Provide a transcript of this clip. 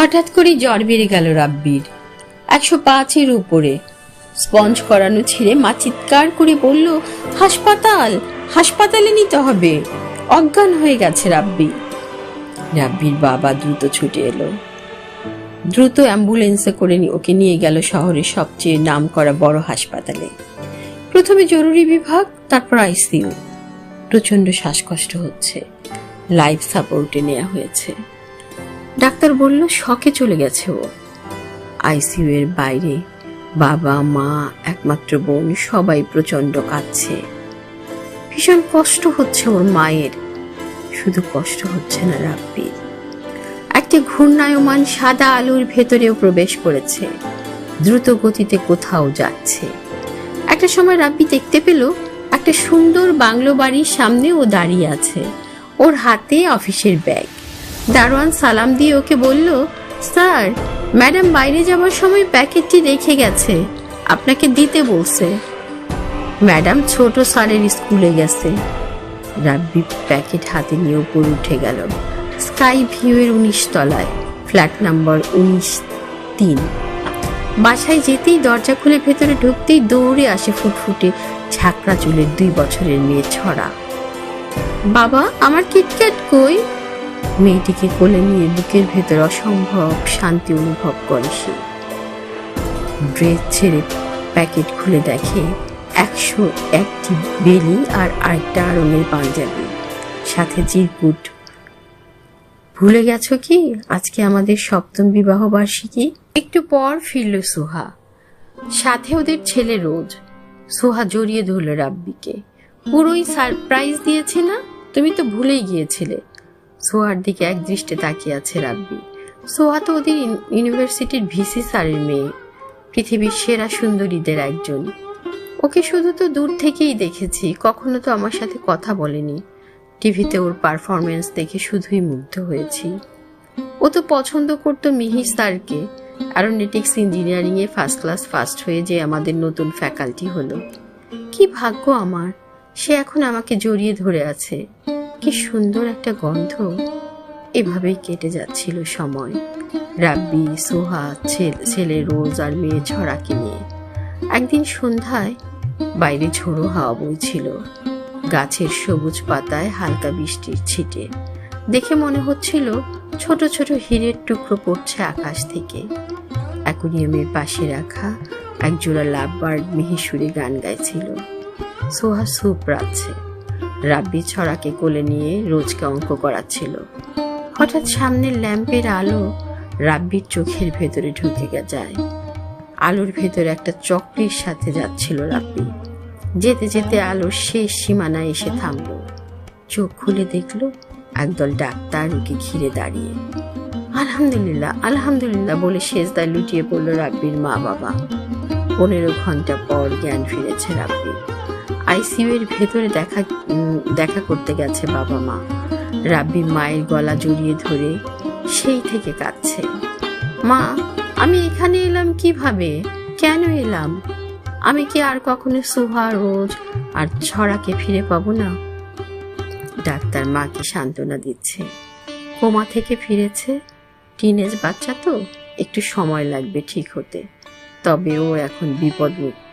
হঠাৎ করে জ্বর বেড়ে গেল রাব্বির। একশো পাঁচের উপরে। স্পঞ্জ করানো ছেড়ে মা চিৎকার করে বলল, হাসপাতাল, হাসপাতালে নিতে হবে। অজ্ঞান হয়ে গেছে রাব্বি। রাব্বির বাবা দ্রুত ছুটে এলো। দ্রুত অ্যাম্বুলেন্সে করে ওকে নিয়ে গেল শহরের সবচেয়ে নামকরা বড় হাসপাতালে। প্রথমে জরুরি বিভাগ, তারপর আইসিইউ। প্রচণ্ড শ্বাসকষ্ট হচ্ছে। লাইফ সাপোর্টে নেওয়া হয়েছে। ডাক্তার বলল শখে চলে গেছে ও। আইসিইউ এর বাইরে বাবা, মা, একমাত্র বোন, সবাই প্রচণ্ড কাঁদছে। ভীষণ কষ্ট হচ্ছে ওর মায়ের। শুধু কষ্ট হচ্ছে না রাব্বির একটি ঘূর্ণায়মান সাদা আলোর ভেতরেও প্রবেশ করেছে। দ্রুত গতিতে কোথাও যাচ্ছে। একটা সময় রাব্বি দেখতে পেল, একটা সুন্দর বাংলো বাড়ির সামনে ও দাঁড়িয়ে আছে। ওর হাতে অফিসের ব্যাগ। দারোয়ান সালাম দিয়ে ওকে বলল, স্যার, ম্যাডাম বাইরে যাওয়ার সময় প্যাকেটটি রেখে গেছে। আপনাকে দিতে বলছে। ম্যাডাম ছোট স্যারের স্কুলে গেছে। রাব্বি প্যাকেট হাতে নিয়ে উপর উঠে গেল। স্কাই ভিউয়ের উনিশ তলায়, ফ্ল্যাট নাম্বার উনিশ তিন। বাসায় যেতেই দরজা খুলে ভেতরে ঢুকতেই দৌড়ে আসে ফুটফুটে ঝাঁকড়া চুলের দুই বছরের মেয়ে ছড়া। বাবা, আমার কিটক্যাট কই? মেয়েটিকে কোলে নিয়ে বুকের ভেতর অসম্ভব শান্তি অনুভব করে সে। ড্রেস ছেড়ে প্যাকেট খুলে দেখে একশো একটি বেলি আর আরেকটা আড়ঙের পাঞ্জাবি। সাথে চিরকুট ভুলে গেছো কি? আজকে আমাদের সপ্তম বিবাহ বার্ষিকী। একটু পর ফিরল সুহা। সাথে ওদের ছেলে রোজ। সুহা জড়িয়ে ধরল রাব্বিকে। পুরোই সারপ্রাইজ দিয়েছে না? তুমি তো ভুলেই গিয়েছিলে। সোহার দিকে এক দৃষ্টে তাকিয়ে আছে রাব্বি। সোহা তো ওদের ইউনি- ইউনিভার্সিটির ভিসি স্যারের মেয়ে, পৃথিবীর সেরা সুন্দরীদের একজন। ওকে শুধু তো দূর থেকেই দেখেছি, কখনো তো আমার সাথে কথা বলেনি। টিভিতে ওর পারফরমেন্স দেখে শুধুই মুগ্ধ হয়েছি। ও তো পছন্দ করতো মিহি স্যারকে, অ্যারোনেটিক্স ইঞ্জিনিয়ারিংয়ে ফার্স্ট ক্লাস ফার্স্ট হয়ে যে আমাদের নতুন ফ্যাকাল্টি হলো। কি ভাগ্য আমার, সে এখন আমাকে জড়িয়ে ধরে আছে। কি সুন্দর একটা গন্ধ। এভাবেই কেটে যাচ্ছিল সময়। রাব্বি সোহা ছেলে রোজ আর মেয়ে ছড়াকে নিয়ে। একদিন সন্ধ্যায় বাইরে ঝোড়ো হাওয়া বইছিল। গাছের সবুজ পাতায় হালকা বৃষ্টির ছিটে। দেখে মনে হচ্ছিল ছোট ছোট হীরের টুকরো পড়ছে আকাশ থেকে। অ্যাকুরিয়ামের পাশে রাখা একজোড়া লাভ বার্ড মিহি সুরে গান গাইছিল। সোহা সুপ রাচ্ছে রাব্বি ছড়াকে কোলে নিয়ে রোজকে অঙ্ক করাচ্ছিল। হঠাৎ সামনের ল্যাম্পের আলো রাব্বির চোখের ভেতরে ঢুকে যায়। আলোর ভেতরে একটা চক্রির সাথে যাচ্ছিল রাব্বি। যেতে যেতে আলোর শেষ সীমানায় এসে থামল। চোখ খুলে দেখল একদল ডাক্তার ওকে ঘিরে দাঁড়িয়ে। আলহামদুলিল্লাহ আলহামদুলিল্লাহ বলে শেষদায় লুটিয়ে পড়ল রাব্বির মা বাবা পনেরো ঘণ্টা পর জ্ঞান ফিরেছে রাব্বির। আইসিইউ এর ভেতরে দেখা দেখা করতে গেছে বাবা মা। রাব্বি মায়ের গলা জড়িয়ে ধরে সেই থেকে কাঁদছে। মা, আমি এখানে এলাম কীভাবে? কেন এলাম? আমি কি আর কখনো সুহা রোজ আর ছড়াকে ফিরে পাবো না? ডাক্তার মাকে সান্ত্বনা দিচ্ছে। কোমা থেকে ফিরেছে? টিনেজ বাচ্চা তো? একটু সময় লাগবে ঠিক হতে। তবে ও এখন বিপদ মুক্ত